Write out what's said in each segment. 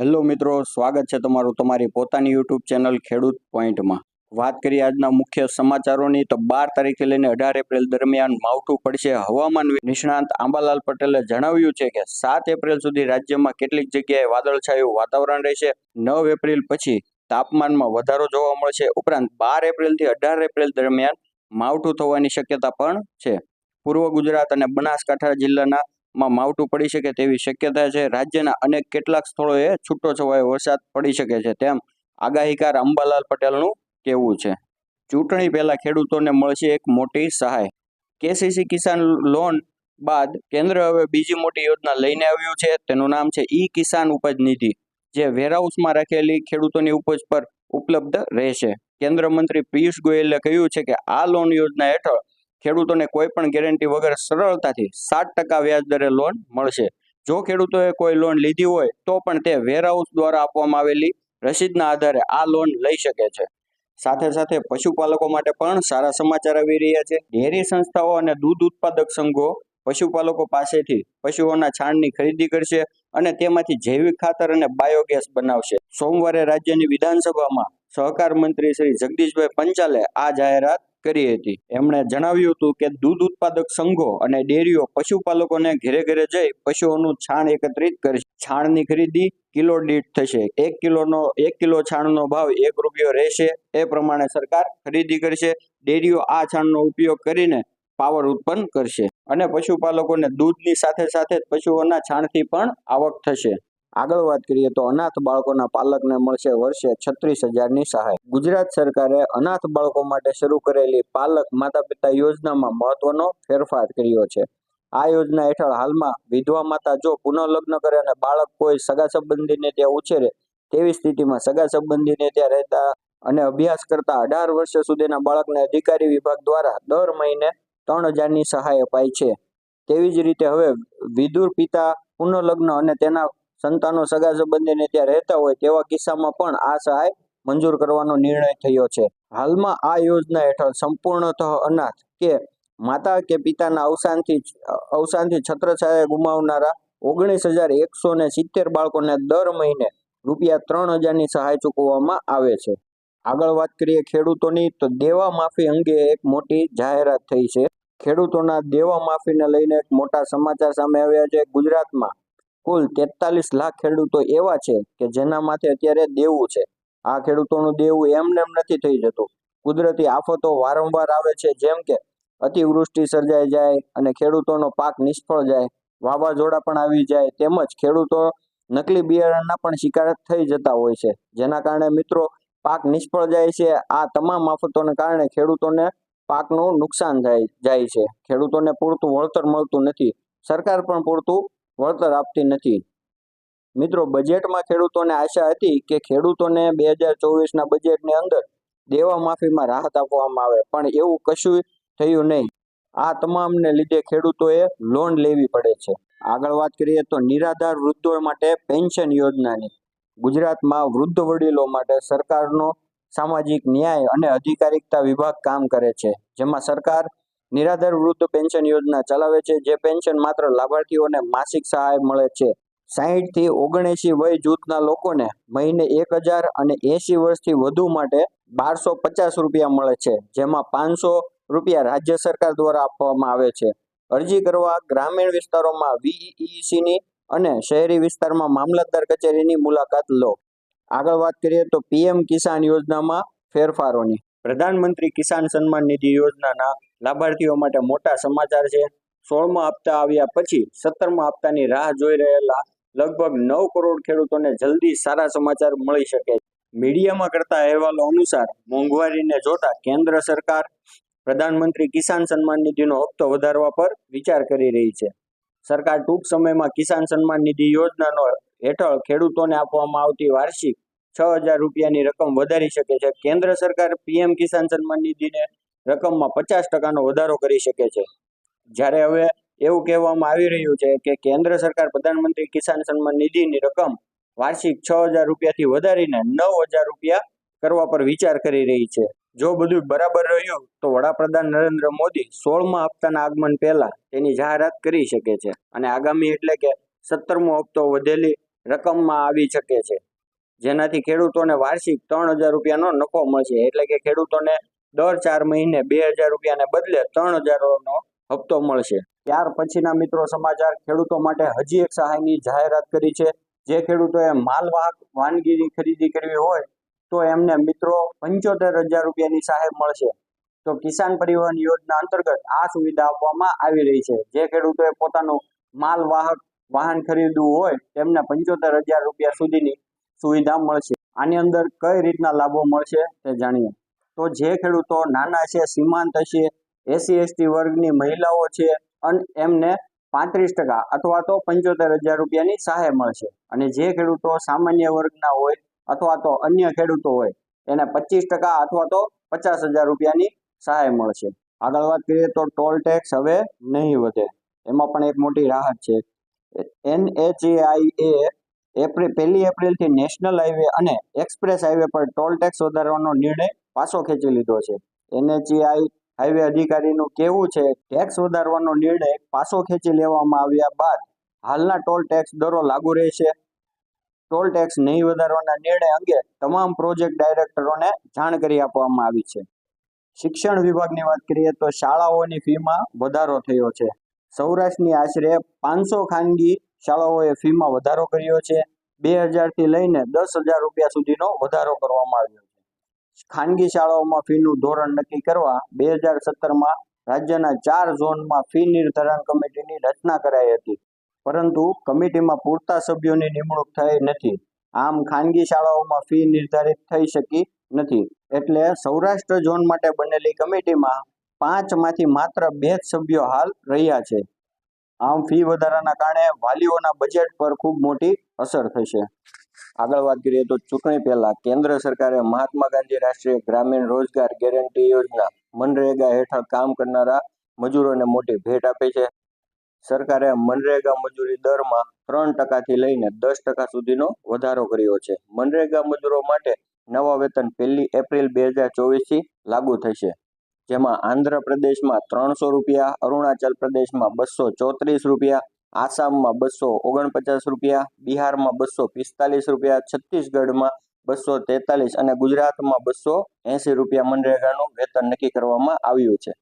Hello મિત્રો, સ્વાગત છે તમારું તમારી પોતાની યુટ્યુબ ચેનલ ખેડૂત પોઈન્ટમાં. વાત કરીએ આજના મુખ્ય સમાચારોની, તો બાર તારીખે લઈને અઢાર એપ્રિલ દરમિયાન માવઠું પડશે હવામાન નિષ્ણાંત આંબાલાલ પટેલે જણાવ્યું છે કે સાત એપ્રિલ સુધી રાજ્યમાં કેટલીક જગ્યાએ વાદળછાયું વાતાવરણ રહેશે. નવ એપ્રિલ પછી તાપમાનમાં વધારો જોવા મળશે. ઉપરાંત બાર એપ્રિલથી અઢાર એપ્રિલ દરમિયાન માવઠું થવાની શક્યતા પણ છે. પૂર્વ ગુજરાત અને બનાસકાંઠા જિલ્લાના માં માવઠું પડી શકે તેવી શક્યતા છે. રાજ્યના અનેક કેટલાક સ્થળોએ છૂટો છવાયો વરસાદ પડી શકે છે. તેમ આગાહીકાર અંબાલાલ પટેલનું કહેવું છે. ચૂંટણી પહેલા ખેડૂતોને મળશે એક મોટી સહાય. કેસીસી કિસાન લોન બાદ કેન્દ્ર હવે બીજી મોટી યોજના લઈને આવ્યું છે. તેનું નામ છે ઈ કિસાન ઉપજ નિધિ, જે વેરહાઉસમાં રાખેલી ખેડૂતોની ઉપજ પર ઉપલબ્ધ રહેશે. કેન્દ્ર મંત્રી પિયુષ ગોયલે કહ્યું છે કે આ લોન યોજના હેઠળ ખેડૂતોને કોઈ પણ ગેરંટી વગર સરળતાથી સાત ટકા વ્યાજ દરે લોન મળશે. જો ખેડૂતોએ કોઈ લોન લીધી હોય, તો પણ તે વેરહાઉસ દ્વારા આપવામાં આવેલી રસીદના આધારે આ લોન લઈ શકે છે. સાથે સાથે પશુપાલકો માટે પણ સારા સમાચાર આવી રહ્યા છે. ડેરી સંસ્થાઓ અને દૂધ ઉત્પાદક સંઘો પશુપાલકો પાસેથી પશુઓના છાણની ખરીદી કરશે અને તેમાંથી જૈવિક ખાતર અને બાયોગેસ બનાવશે. સોમવારે રાજ્યની વિધાનસભામાં સહકાર મંત્રી શ્રી જગદીશભાઈ પંચાલે આ જાહેરાત કરી હતી એમણે જણાવ્યું હતું કે દૂધ ઉત્પાદક સંઘો અને ડેરીઓ પશુપાલકોને ઘરે ઘરે જઈ પશુઓનું છાણ એકત્રિત કરશે. છાણની ખરીદી કિલો દીઠ થશે. એક કિલોનો, એક કિલો છાણનો ભાવ એક રૂપિયો રહેશે. એ પ્રમાણે સરકાર ખરીદી કરશે. ડેરીઓ આ છાણનો ઉપયોગ કરીને પાવર ઉત્પન્ન કરશે. અને પશુપાલકોને દૂધની સાથે સાથે પશુઓના છાણથી પણ આવક થશે. આગળ વાત કરીએ તો અનાથ બાળકોના પાલકને મળશે વર્ષે છત્રીસ હજારની સહાય. ગુજરાત સરકારે અનાથ બાળકો માટે શરૂ કરેલી પાલક માતા પિતા યોજનામાં મહત્વનો ફેરફાર કર્યો છે. આ યોજના હેઠળ હાલમાં વિધવા માતા જો પુનઃલગ્ન કરે અને બાળક કોઈ સગા સંબંધીને ત્યાં ઉછેરે તેવી સ્થિતિમાં સગા સંબંધીને ત્યાં રહેતા અને અભ્યાસ કરતા અઢાર વર્ષ સુધીના બાળકને અધિકારી વિભાગ દ્વારા દર મહિને ત્રણ હજારની સહાય અપાય છે. તેવી જ રીતે હવે વિદુર પિતા પુનઃલગ્ન અને તેના સંતાનો સગા સંબંધીને ત્યાં રહેતા હોય તેવા કિસ્સામાં પણ આ સહાય મંજૂર કરવાનો નિર્ણય થયો છે. હાલમાં આ યોજના હેઠળ સંપૂર્ણતઃ અનાથ કે માતા કે પિતાના અવસાનથી અવસાનથી છત્રછાયા ગુમાવનારા ઓગણીસ હજાર એકસો ને સિત્તેર બાળકોને દર મહિને રૂપિયા ત્રણ હજારની સહાય ચૂકવવામાં આવે છે. આગળ વાત કરીએ ખેડૂતોની, તો દેવા માફી અંગે એક મોટી જાહેરાત થઈ છે. ખેડૂતોના દેવા માફીને લઈને એક મોટા સમાચાર સામે આવ્યા છે. ગુજરાતમાં કુલ તેતાલીસ લાખ ખેડૂતો એવા છે કે જેના માથે અત્યારે દેવું છે. આ ખેડૂતોનું દેવું એમને એમ નથી થઈ જતું. કુદરતી આફતો વારંવાર આવે છે, જેમ કે અતિવૃષ્ટિ સર્જાઈ જાય અને ખેડૂતોનો પાક નિષ્ફળ જાય, વાવાઝોડા પણ આવી જાય, તેમજ ખેડૂતો નકલી બિયારણના પણ શિકાર થઈ જતા હોય છે. જેના કારણે મિત્રો, પાક નિષ્ફળ જાય છે. આ તમામ આફતોને કારણે ખેડૂતોને પાકનું નુકસાન થાય, જાય છે. ખેડૂતોને પૂરતું વળતર મળતું નથી. સરકાર પણ પૂરતું વળતર આપતી નથી. મિત્રો, બજેટમાં ખેડૂતોને આશા હતી કે ખેડૂતોને બે હજાર ચોવીસના બજેટની અંદર દેવા માફીમાં રાહત આપવામાં આવે, પણ એવું કશું થયું નહીં. આ તમામને લીધે ખેડૂતોએ લોન લેવી પડે છે. આગળ વાત કરીએ તો નિરાધાર વૃદ્ધો માટે પેન્શન યોજનાની. ગુજરાતમાં વૃદ્ધ વડીલો માટે સરકારનો સામાજિક ન્યાય અને અધિકારિકતા વિભાગ કામ કરે છે, જેમાં સરકાર નિરાધાર વૃદ્ધ પેન્શન યોજના ચલાવે છે, જે પેન્શન માત્ર લાભાર્થીઓને માસિક સહાય મળે છે. સાહીઠથી ઓગણએંશી વય જૂથના લોકોને મહિને એક હજાર અને એંશી વર્ષથી વધુ માટે બારસો પચાસ રૂપિયા મળે છે, જેમાં પાંચસો રૂપિયા રાજ્ય સરકાર દ્વારા આપવામાં આવે છે. અરજી કરવા ગ્રામીણ વિસ્તારોમાં વીઈસીની અને શહેરી વિસ્તારમાં મામલતદાર કચેરીની મુલાકાત લો. આગળ વાત કરીએ તો પીએમ કિસાન યોજનામાં ફેરફારોની. પ્રધાનમંત્રી કિસાન સન્માન નિધિ યોજનાના લાભાર્થીઓ માટે મોટા સમાચાર છે. સોળમા હપ્તા આવ્યા પછી સત્તરમા હપ્તાની રાહ જોઈ રહેલા લગભગ નવ કરોડ ખેડૂતોને જલ્દી સારા સમાચાર મળી શકે મીડિયામાં કરતા અહેવાલો અનુસાર મોંઘવારીને જોતા કેન્દ્ર સરકાર પ્રધાનમંત્રી કિસાન સન્માન નિધિનો હપ્તો વધારવા પર વિચાર કરી રહી છે. સરકાર ટૂંક સમયમાં કિસાન સન્માન નિધિ યોજનાનો હેઠળ ખેડૂતોને આપવામાં આવતી વાર્ષિક છ હજાર રૂપિયાની રકમ વધારી શકે છે. કેન્દ્ર સરકાર પીએમ કિસાન સન્માન નિધિને રકમમાં પચાસ ટકાનો વધારો કરી શકે છે. જ્યારે હવે એવું કહેવામાં આવી રહ્યું છે કે કેન્દ્ર સરકાર પ્રધાનમંત્રી કિસાન સન્માન નિધિની રકમ વાર્ષિક છ હજાર રૂપિયાથી વધારીને નવ હજાર રૂપિયા કરવા પર વિચાર કરી રહી છે. જો બધું બરાબર રહ્યું તો વડાપ્રધાન નરેન્દ્ર મોદી સોળમા હપ્તાના આગમન પહેલા તેની જાહેરાત કરી શકે છે અને આગામી એટલે કે સત્તરમો હપ્તો વધેલી રકમમાં આવી શકે છે. જેનાથી ખેડૂતોને વાર્ષિક ત્રણ હજાર રૂપિયાનો નફો મળશે. એટલે કે ખેડૂતોને દર ચાર મહિને બે હજાર રૂપિયાને બદલે ત્રણ હજારનો હપ્તો મળશે. ત્યાર પછીના મિત્રો સમાચાર, ખેડૂતો માટે હજી એક સહાયની જાહેરાત કરી છે. જે ખેડૂતોએ માલવાહક વાનગીની ખરીદી કરવી હોય તો એમને મિત્રો પંચોતેર હજાર રૂપિયાની સહાય મળશે. તો કિસાન પરિવહન યોજના અંતર્ગત આ સુવિધા આપવામાં આવી રહી છે. જે ખેડૂતોએ પોતાનું માલવાહક વાહન ખરીદવું હોય તેમને પંચોતેર હજાર રૂપિયા સુધીની સુવિધા મળશે. આની અંદર કઈ રીતના લાભો મળશે તે જાણીએ. તો જે ખેડૂતો નાના છે, સીમાંત છે એસસી એસટી વર્ગની મહિલાઓ છે, અને એમને પાંત્રીસ ટકા અથવા તો પંચોતેર હજાર રૂપિયાની સહાય મળશે. અને જે ખેડૂતો સામાન્ય વર્ગના હોય અથવા તો અન્ય ખેડૂતો હોય, એને પચીસ ટકા અથવા તો પચાસ હજાર રૂપિયાની સહાય મળશે. આગળ વાત કરીએ તો ટોલ ટેક્સ હવે નહીં વધે. એમાં પણ એક મોટી રાહત છે. એનએચએઆઈ એ એપ્રિલ, પહેલી એપ્રિલથી નેશનલ હાઈવે અને એક્સપ્રેસ હાઈવે પર ટોલ ટેક્સ વધારવાનો નિર્ણય પાછો ખેંચી લીધો છે. એનએચએઆઈ હાઈવે અધિકારીનું કહેવું છે, ટેક્સ વધારવાનો નિર્ણય પાછો ખેંચી લેવામાં આવ્યા બાદ હાલના ટોલ ટેક્સ દરો લાગુ રહેશે. ટોલ ટેક્સ નહીં વધારવાના નિર્ણય અંગે તમામ પ્રોજેક્ટ ડાયરેક્ટરોને જાણ કરી આપવામાં આવી છે. શિક્ષણ વિભાગની વાત કરીએ તો શાળાઓની ફીમાં વધારો થયો છે. સૌરાષ્ટ્રની આશરે પાંચસો ખાનગી શાળાઓએ ફીમાં વધારો કર્યો છે. બે હજારથી લઈને દસ હજાર રૂપિયા સુધીનો વધારો કરવામાં આવ્યો છે. ખાનગી શાળાઓમાં ફીનું ધોરણ નક્કી કરવા બે હજાર સત્તરમાં રાજ્યના ચાર ઝોનમાં ફી નિર્ધારણ કમિટીની રચના કરાઈ હતી. પરંતુ કમિટીમાં પૂરતા સભ્યોની નિમણૂક થઈ નથી. આમ ખાનગી શાળાઓમાં ફી નિર્ધારિત થઈ શકી નથી. એટલે સૌરાષ્ટ્ર ઝોન માટે બનેલી કમિટીમાં પાંચમાંથી માત્ર બે જ સભ્યો હાલ રહ્યા છે. આમ ફી વધારાના કારણે વાલીઓના બજેટ પર ખૂબ મોટી અસર થશે. આગળ વાત કરીએ તો ચૂંટણી પહેલા કેન્દ્ર સરકારે મહાત્મા ગાંધી રાષ્ટ્રીય ગ્રામીણ રોજગાર ગેરંટી યોજના મનરેગા હેઠળ કામ કરનારા મજૂરોને મોટી ભેટ આપી છે. સરકારે મનરેગા મજૂરી દરમાં ત્રણ ટકાથી લઈને દસ ટકા સુધીનો વધારો કર્યો છે. મનરેગા મજૂરો માટે નવા વેતન પહેલી એપ્રિલ બે હજાર ચોવીસથી લાગુ થશે. જેમાં આંધ્રપ્રદેશમાં ત્રણસો રૂપિયા, અરુણાચલ પ્રદેશમાં બસો ચોત્રીસ રૂપિયા, આસામમાં બસો ઓગણપચાસ રૂપિયા, બિહારમાં બસો પિસ્તાલીસ રૂપિયા, છત્તીસગઢમાં બસો તેતાલીસ અને ગુજરાતમાં બસો એંસી રૂપિયા મનરેગાનું વેતન નક્કી કરવામાં આવ્યું છે.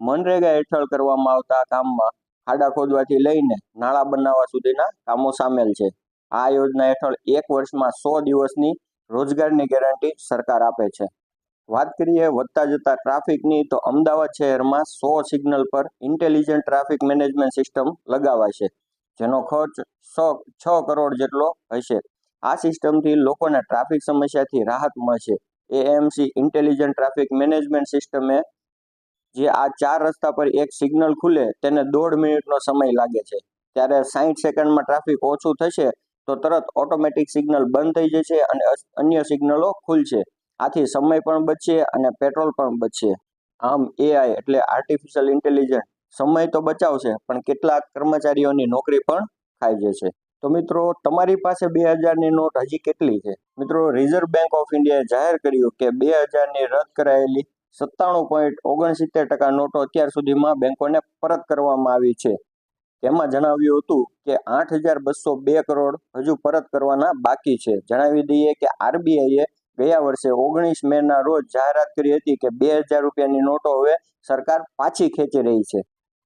મનરેગા હેઠળ કરવામાં આવતા કામમાં ખાડા ખોદવાથી લઈને નાળા બનાવવા સુધીના કામો સામેલ છે. આ યોજના હેઠળ એક વર્ષમાં સો દિવસની રોજગારની ગેરંટી સરકાર આપે છે. વાત કરીએ વધતા જતા ટ્રાફિકની, તો અમદાવાદ શહેરમાં સો સિગ્નલ પર ઇન્ટેલિજન્ટ ટ્રાફિક મેનેજમેન્ટ સિસ્ટમ લગાવાશે, જેનો ખર્ચ સો, છ કરોડ જેટલો હશે. આ સિસ્ટમથી લોકોને ટ્રાફિક સમસ્યાથી રાહત મળશે. એએમસી ઇન્ટેલિજન્ટ ટ્રાફિક મેનેજમેન્ટ સિસ્ટમે જે આ ચાર રસ્તા પર એક સિગ્નલ ખુલે, તેને દોઢ મિનિટનો સમય લાગે છે. ત્યારે સાહીઠ સેકન્ડમાં ટ્રાફિક ઓછું થશે, તો તરત ઓટોમેટિક સિગ્નલ બંધ થઈ જશે અને અન્ય સિગ્નલો ખુલશે. આથી સમય પણ બચશે અને પેટ્રોલ પણ બચશે આમ એઆઈ એટલે આર્ટિફિશિયલ ઇન્ટેલિજન્સ સમય તો બચાવશે, પણ કેટલાક કર્મચારીઓની નોકરી પણ ખાઈ જશે. તો મિત્રો, તમારી પાસે બે હજારની નોટ હજી કેટલી છે? મિત્રો રિઝર્વ બેંક ઓફ ઇન્ડિયાએ જાહેર કર્યું કે બે હજારની રદ કરાયેલી સત્તાણું પોઈન્ટ ઓગણસિત્તેર ટકા નોટો અત્યાર સુધીમાં બેંકોને પરત કરવામાં આવી છે. તેમાં જણાવ્યું હતું કે આઠ હજાર બસો બે કરોડ હજુ પરત કરવાના બાકી છે. જણાવી દઈએ કે આરબીઆઈએ ગયા વર્ષે ઓગણીસ મે ના રોજ જાહેરાત કરી હતી કે બે હજાર રૂપિયાની નોટો હવે સરકાર પાછી ખેંચી રહી છે.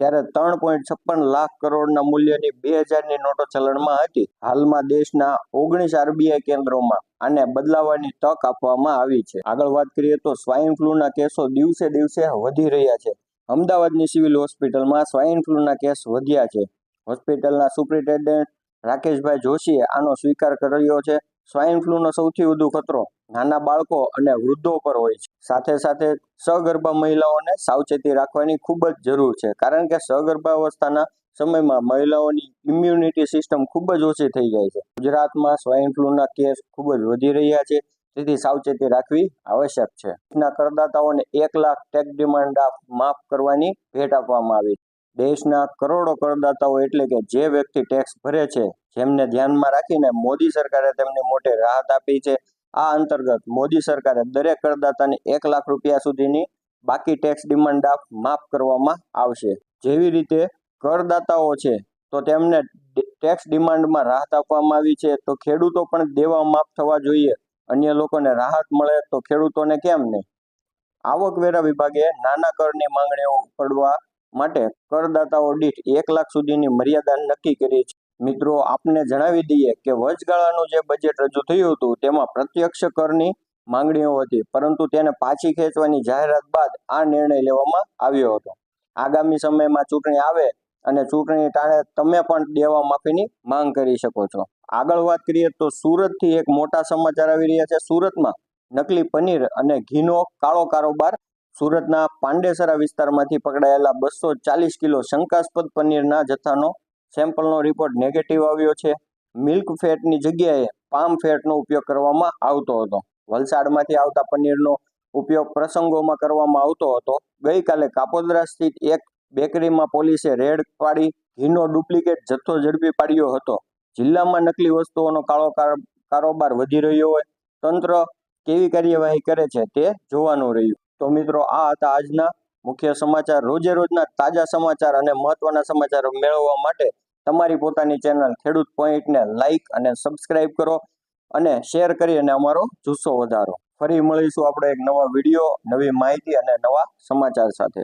ત્યારે ત્રણ પોઈન્ટ છપ્પન લાખ કરોડના મૂલ્યની બે હજારની નોટો ચલણમાં હતી. હાલમાં દેશના ઓગણીસ આરબીઆઈ કેન્દ્રોમાં આને બદલાવવાની તક આપવામાં આવી છે. આગળ વાત કરીએ તો સ્વાઇન ફ્લૂના કેસો દિવસે દિવસે વધી રહ્યા છે. અમદાવાદની સિવિલ હોસ્પિટલમાં સ્વાઇન ફ્લૂના કેસ વધ્યા છે. હોસ્પિટલના સુપ્રિન્ટેન્ડન્ટ રાકેશભાઈ જોશીએ આનો સ્વીકાર કર્યો છે. સ્વાઇન ફ્લૂનો સૌથી વધુ ખતરો નાના બાળકો અને વૃદ્ધો પર હોય છે. સાથે સાથે સગર્ભા મહિલાઓને સાવચેતી રાખવાની ખૂબ જ જરૂર છે. કારણ કે સગર્ભાવસ્થાના સમયમાં મહિલાઓની ઇમ્યુનિટી સિસ્ટમ ખૂબ જ ઓછી થઈ જાય છે. ગુજરાતમાં સ્વાઇન ફ્લૂના કેસ ખૂબ જ વધી રહ્યા છે. તેથી સાવચેતી રાખવી આવશ્યક છે. દેશના કરદાતાઓને એક લાખ ટેક્સ ડિમાન્ડ માફ કરવાની ભેટ આપવામાં આવી દેશના કરોડો કરદાતાઓ એટલે કે જે વ્યક્તિ ટેક્સ ભરે છે, જેમને ધ્યાનમાં રાખીને મોદી સરકારે તેમને મોટી રાહત આપી છે આ અંતર્ગત મોદી સરકારે દરેક કરદાતાને એક લાખ રૂપિયા સુધીની બાકી ટેક્સ ડિમાન્ડ માફ કરવામાં આવશે. જેવી રીતે કરદાતાઓ છે, તો તેમને ટેક્સ ડિમાન્ડમાં રાહત આપવામાં આવી છે, તો ખેડૂતો પણ દેવા માફ થવા જોઈએ. અન્ય લોકોને રાહત મળે તો ખેડૂતોને કેમ નહીં? આવકવેરા વિભાગે નાના કરની માંગણીઓ ઉપાડવા માટે કરદાતાઓ દીઠ એક લાખ સુધીની મર્યાદા નક્કી કરી છે. મિત્રો, આપને જણાવી દઈએ કે વચગાળાનું જે બજેટ રજૂ થયું હતું, તેમાં પ્રત્યક્ષ કરની માંગણીઓ હતી, પરંતુ તેને પાછી ખેંચવાની જાહેરાત બાદ આ નિર્ણય લેવામાં આવ્યો હતો. આગામી સમયમાં ચૂંટણી આવે અને ચૂંટણી ટાણે તમે પણ દેવા માફીની માંગ કરી શકો છો. આગળ વાત કરીએ તો સુરતથી એક મોટા સમાચાર આવી રહ્યા છે. સુરતમાં નકલી પનીર અને ઘીનો કાળો કારોબાર સુરતના પાંડેસરા વિસ્તારમાંથી પકડાયેલા બસો ચાલીસ કિલો શંકાસ્પદ પનીરના જથ્થાનો સેમ્પલનો રિપોર્ટ નેગેટિવ આવ્યો છે. મિલ્ક ફેટની જગ્યાએ પામ ફેટનો ઉપયોગ કરવામાં આવતો હતો. વલસાડમાંથી આવતા પનીરનો ઉપયોગ પ્રસંગોમાં કરવામાં આવતો હતો. ગઈકાલે કાપોદ્રા સ્થિત એક બેકરીમાં પોલીસે રેડ પાડી ઘીનો ડુપ્લિકેટ જથ્થો ઝડપી પાડ્યો હતો. જિલ્લામાં નકલી વસ્તુઓનો કાળો કાર- કારોબાર વધી રહ્યો હોય, તંત્ર કેવી કાર્યવાહી કરે છે તે જોવાનું રહ્યું. તો મિત્રો, આ હતા આજના મુખ્ય સમાચાર રોજે રોજના તાજા સમાચાર અને મહત્વના સમાચારો મેળવવા માટે તમારી પોતાની ચેનલ ખેડૂત પોઈન્ટને લાઈક અને સબસ્ક્રાઇબ કરો અને શેર કરી અને અમારો જુસ્સો વધારો. ફરી મળીશું આપણે એક નવા વીડિયો નવી માહિતી અને નવા સમાચાર સાથે.